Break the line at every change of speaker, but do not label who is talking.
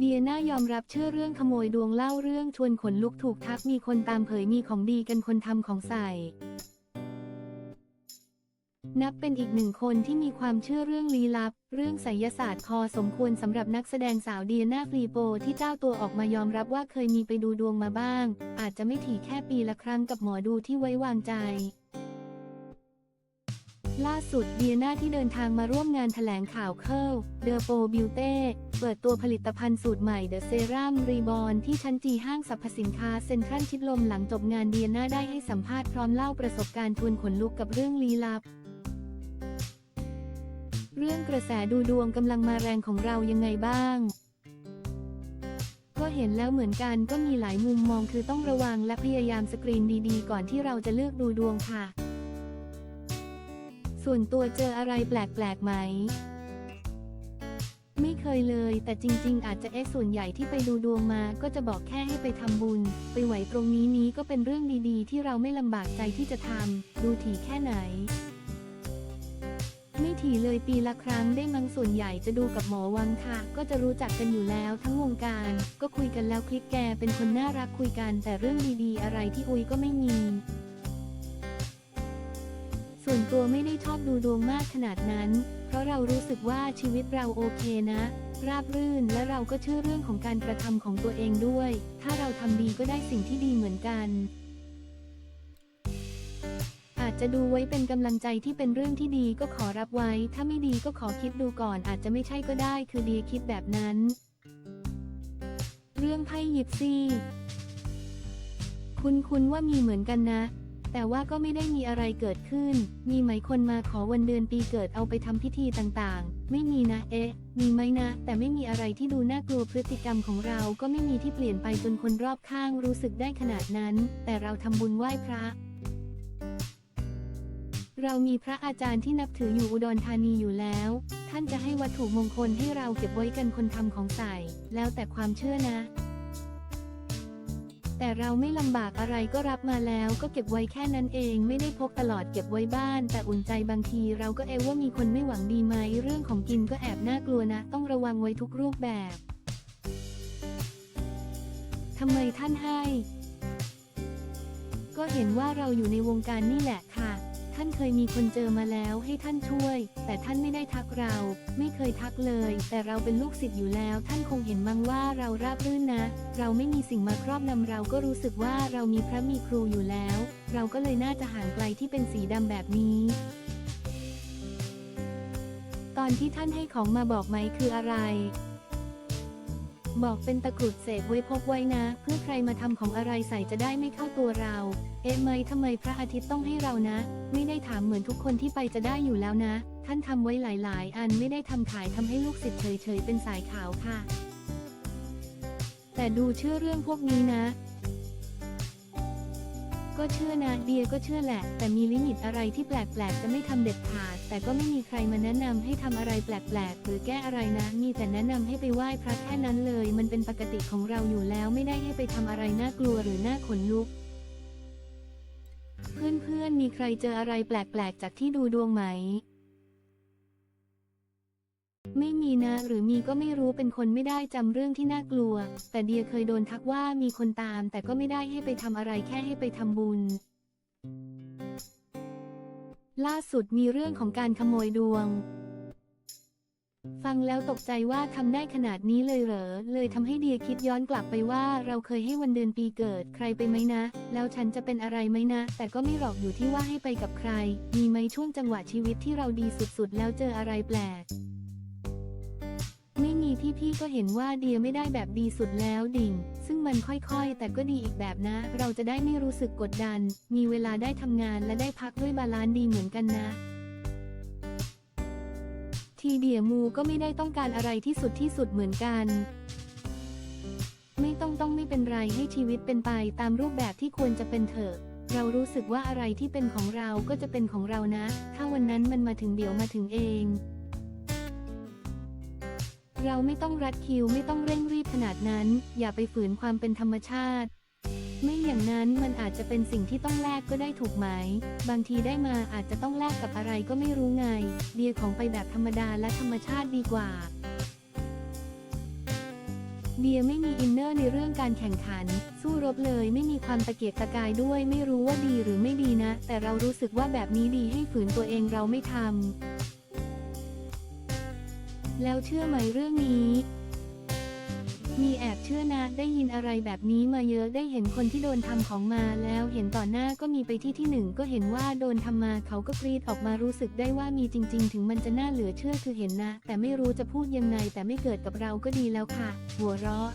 เดียน่ายอมรับเชื่อเรื่องขโมยดวงเล่าเรื่องชวนขนลุกถูกทักมีคนตามเผยมีของดีกันคนทำของใส่ นับเป็นอีกหนึ่งคนที่มีความเชื่อเรื่องลี้ลับ เรื่องไสยศาสตร์พอสมควรสำหรับนักแสดงสาวเดียนาฟรีโปที่เจ้าตัวออกมายอมรับว่าเคยมีไปดูดวงมาบ้าง อาจจะไม่ถี่แค่ปีละครั้งกับหมอดูที่ไว้วางใจล่าสุดเดียนาที่เดินทางมาร่วมงานแถลงข่าวเคิลเดอโปบิวเต้ เปิดตัวผลิตภัณฑ์สูตรใหม่เดอะเซรั่มรีบอนที่ชั้นจีห้างสรรพสินค้าเซ็นทรัลชิดลมหลังจบงานเดียนาได้ให้สัมภาษณ์พร้อมเล่าประสบการณ์ทวนขนลุกกับเรื่องลี้ลับ เรื่องกระแสดูดวงกำลังมาแรงของเรายังไงบ้าง ก็เห็นแล้วเหมือนกันก็มีหลายมุมมองคือต้องระวังและพยายามสกรีนดีๆ ก่อนที่เราจะเลือกดูดวงค่ะ ส่วนตัวเจออะไรแปลกๆไหม ไม่เคยเลย แต่จริง ๆ อาจจะเอ็กส่วนใหญ่ที่ไปดูดวงมา ก็จะบอกแค่ให้ไปทำบุญ ไปไหวตรงนี้นี้ก็เป็นเรื่องดีๆ ที่เราไม่ลำบากใจที่จะทำดูถี่แค่ไหน ไม่ถี่เลยปีละครั้งได้มั้งส่วนใหญ่จะดูกับหมอวังค่ะ ก็จะรู้จักกันอยู่แล้วทั้งวงการ ก็คุยกันแล้วคลิกแกเป็นคนน่ารักคุยกันแต่เรื่องดีๆ อะไรที่อุ้ยก็ไม่มี ส่วนตัวไม่ได้ชอบดูดวงมากขนาดนั้น เพราะเรารู้สึกว่าชีวิตเราโอเคนะ ราบรื่นและเราก็เชื่อเรื่องของการกระทำของตัวเองด้วย ถ้าเราทำดีก็ได้สิ่งที่ดีเหมือนกัน อาจจะดูไว้เป็นกำลังใจที่เป็นเรื่องที่ดีก็ขอรับไว้ ถ้าไม่ดีก็ขอคิดดูก่อน อาจจะไม่ใช่ก็ได้ คือดีคิดแบบนั้น เรื่องไพ่ยิปซีคุณคุณว่ามีเหมือนกันนะ แต่ว่าก็ไม่ได้มีอะไรเกิดขึ้น มีไหมคนมาขอวันเดือนปีเกิดเอาไปทำพิธีต่างๆ ไม่มีนะ เอ๊ะ มีไหมนะ แต่ไม่มีอะไรที่ดูน่ากลัวพฤติกรรมของเราก็ไม่มีที่เปลี่ยนไปจนคนรอบข้างรู้สึกได้ขนาดนั้น แต่เราทำบุญไหว้พระเรามีพระอาจารย์ที่นับถืออยู่อุดรธานีอยู่แล้ว ท่านจะให้วัตถุมงคลให้เราเก็บไว้กันคนทำของใส่ แล้วแต่ความเชื่อนะ แต่เราไม่ลำบากอะไรก็รับมาแล้วก็เก็บไว้แค่นั้นเองไม่ได้พกตลอดเก็บไว้บ้าน แต่อุ่นใจบางทีเราก็เอวว่ามีคนไม่หวังดีไหม เรื่องของกินก็แอบน่ากลัวนะ ต้องระวังไว้ทุกรูปแบบทำไมท่านให้ ก็เห็นว่าเราอยู่ในวงการนี่แหละค่ะ ท่านเคยมีคนเจอมาแล้วให้ท่านช่วย แต่ท่านไม่ได้ทักเรา ไม่เคยทักเลย แต่เราเป็นลูกศิษย์อยู่แล้ว ท่านคงเห็นมั้งว่าเราราบรื่นนะ เราไม่มีสิ่งมาครอบนำเราก็รู้สึกว่าเรามีพระมีครูอยู่แล้ว เราก็เลยน่าจะห่างไกลที่เป็นสีดำแบบนี้ตอนที่ท่านให้ของมาบอกไหมคืออะไร บอกเป็นตะกรุดเสกไว้พกไว้นะ เพื่อใครมาทำของอะไรใส่จะได้ไม่เข้าตัวเรา เอ๊ะไหมทำไมพระอาทิตย์ต้องให้เรานะ ไม่ได้ถามเหมือนทุกคนที่ไปจะได้อยู่แล้วนะ ท่านทำไว้หลาย ๆ อันไม่ได้ทำขายทำให้ลูกศิษย์เฉย ๆ เป็นสายขาวค่ะ แต่ดูเชื่อเรื่องพวกนี้นะ ก็เชื่อนะเดียก็เชื่อแหละ แต่มีลิมิตอะไรที่แปลกๆ จะไม่ทำเด็ดขาด แต่ก็ไม่มีใครมาแนะนำให้ทำอะไรแปลกๆ หรือแก้อะไรนะ มีแต่แนะนำให้ไปไหว้พระแค่นั้นเลย มันเป็นปกติของเราอยู่แล้วไม่ได้ให้ไปทำอะไรน่ากลัวหรือน่าขนลุก เพื่อนๆ มีใครเจออะไรแปลกๆ จากที่ดูดวงไหม ไม่มีนะหรือมีก็ไม่รู้เป็นคนไม่ได้จำเรื่องที่น่ากลัว แต่เดียเคยโดนทักว่ามีคนตาม แต่ก็ไม่ได้ให้ไปทำอะไรแค่ให้ไปทำบุญ ล่าสุดมีเรื่องของการขโมยดวง ฟังแล้วตกใจว่าทำได้ขนาดนี้เลยเหรอ เลยทำให้เดียคิดย้อนกลับไปว่าเราเคยให้วันเดือนปีเกิดใครไปไหมนะ แล้วฉันจะเป็นอะไรไหมนะ แต่ก็ไม่หรอกอยู่ที่ว่าให้ไปกับใคร มีไหมช่วงจังหวะชีวิตที่เราดีสุดๆ แล้วเจออะไรแปลก ไม่มีพี่ๆก็เห็นว่าเดียไม่ได้แบบดีสุดแล้วดิ่ง ซึ่งมันค่อยๆ แต่ก็ดีอีกแบบนะ เราจะได้ไม่รู้สึกกดดัน มีเวลาได้ทำงานและได้พักด้วยบาลานซ์ดีเหมือนกันนะ ทีเดียมูก็ไม่ได้ต้องการอะไรที่สุดที่สุดเหมือนกัน ไม่ต้องต้องไม่เป็นไรให้ชีวิตเป็นไปตามรูปแบบที่ควรจะเป็นเถอะเรารู้สึกว่าอะไรที่เป็นของเราก็จะเป็นของเรานะ ถ้าวันนั้นมันมาถึงเดี๋ยวมาถึงเอง เราไม่ต้องรัดคิวไม่ต้องเร่งรีบขนาดนั้น อย่าไปฝืนความเป็นธรรมชาติ ไม่อย่างนั้นมันอาจจะเป็นสิ่งที่ต้องแลกก็ได้ถูกไหม บางทีได้มาอาจจะต้องแลกกับอะไรก็ไม่รู้ไง เดียของไปแบบธรรมดาและธรรมชาติดีกว่า เดียไม่มีอินเนอร์ในเรื่องการแข่งขัน สู้รบเลยไม่มีความตะเกียกตะกายด้วยไม่รู้ว่าดีหรือไม่ดีนะ แต่เรารู้สึกว่าแบบนี้ดีให้ฝืนตัวเองเราไม่ทำ แล้วเชื่อไหมเรื่องนี้มีแอบเชื่อนะได้ยินอะไรแบบนี้มาเยอะได้เห็นคนที่โดนทำของมาแล้วเห็นต่อหน้าก็มีไปที่ที่หนึ่งก็เห็นว่าโดนทำมาเขาก็กรีดออกมารู้สึกได้ว่ามีจริง ๆ ถึงมันจะน่าเหลือเชื่อคือเห็นนะ แต่ไม่รู้จะพูดยังไงแต่ไม่เกิดกับเราก็ดีแล้วค่ะ หัวเราะ